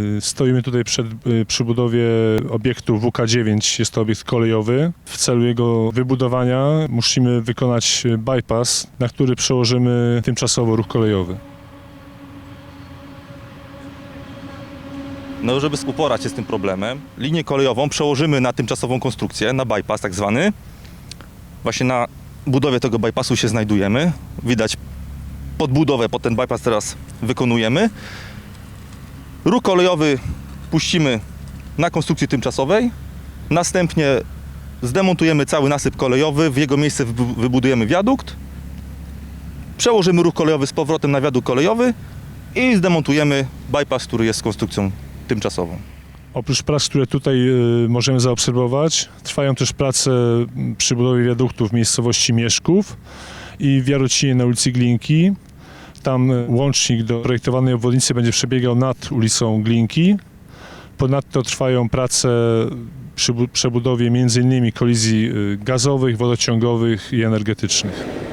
Y, Stoimy tutaj przed, y, przy budowie obiektu WK9, jest to obiekt kolejowy. W celu jego wybudowania musimy wykonać bypass, na który przełożymy tymczasowo ruch kolejowy. No, żeby uporać się z tym problemem, linię kolejową przełożymy na tymczasową konstrukcję, na bypass tak zwany. Właśnie na budowie tego bypassu się znajdujemy. Widać podbudowę pod ten bypass teraz wykonujemy. Ruch kolejowy puścimy na konstrukcji tymczasowej. Następnie zdemontujemy cały nasyp kolejowy, w jego miejsce wybu- wybudujemy wiadukt. Przełożymy ruch kolejowy z powrotem na wiadukt kolejowy i zdemontujemy bypass, który jest konstrukcją tymczasową. Oprócz prac, które tutaj y, możemy zaobserwować, trwają też prace przy budowie wiaduktu w miejscowości Mieszków i w Jarocinie na ulicy Glinki. Tam łącznik do projektowanej obwodnicy będzie przebiegał nad ulicą Glinki. Ponadto trwają prace przy bu- przebudowie m.in. kolizji y, gazowych, wodociągowych i energetycznych.